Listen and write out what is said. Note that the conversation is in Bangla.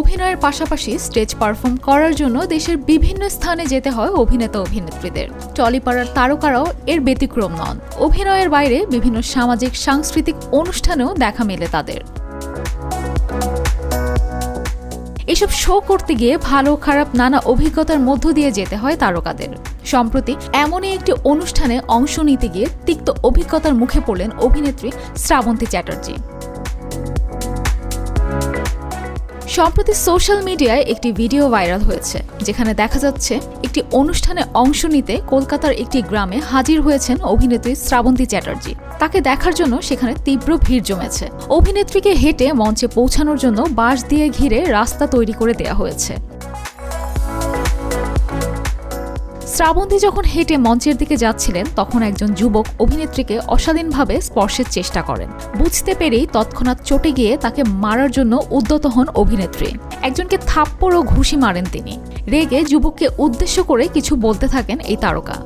অভিনয়ের পাশাপাশি স্টেজ পারফর্ম করার জন্য দেশের বিভিন্ন স্থানে যেতে হয় অভিনেতা অভিনেত্রীদের। টলিপাড়ার তারকারাও এর ব্যতিক্রম নন। অভিনয়ের বাইরে বিভিন্ন সামাজিক, সাংস্কৃতিক অনুষ্ঠানেও দেখা মেলে তাদের। এসব শো করতে গিয়ে ভালো খারাপ নানা অভিজ্ঞতার মধ্য দিয়ে যেতে হয় তারকাদের। সম্প্রতি এমনই একটি অনুষ্ঠানে অংশ নিতে গিয়ে তিক্ত অভিজ্ঞতার মুখে পড়লেন অভিনেত্রী শ্রাবন্তী চ্যাটার্জি। সম্প্রতি সোশ্যাল মিডিয়ায় একটি ভিডিও ভাইরাল হয়েছে, যেখানে দেখা যাচ্ছে একটি অনুষ্ঠানে অংশ নিতে কলকাতার একটি গ্রামে হাজির হয়েছেন অভিনেত্রী শ্রাবন্তী চ্যাটার্জি। তাকে দেখার জন্য সেখানে তীব্র ভিড় জমেছে। অভিনেত্রীকে হেঁটে মঞ্চে পৌঁছানোর জন্য বাঁশ দিয়ে ঘিরে রাস্তা তৈরি করে দেয়া হয়েছে। শ্রাবন্তী যখন হেঁটে মঞ্চের দিকে যাচ্ছিলেন, তখন একজন যুবক অভিনেত্রীকে অশালীনভাবে স্পর্শের চেষ্টা করেন। বুঝতে পেরেই তৎক্ষণাৎ চটে গিয়ে তাকে মারার জন্য উদ্যত হন অভিনেত্রী। একজনকে থাপ্পড় ও ঘুষি মারেন তিনি। রেগে যুবককে উদ্দেশ্য করে কিছু বলতে থাকেন এই তারকা।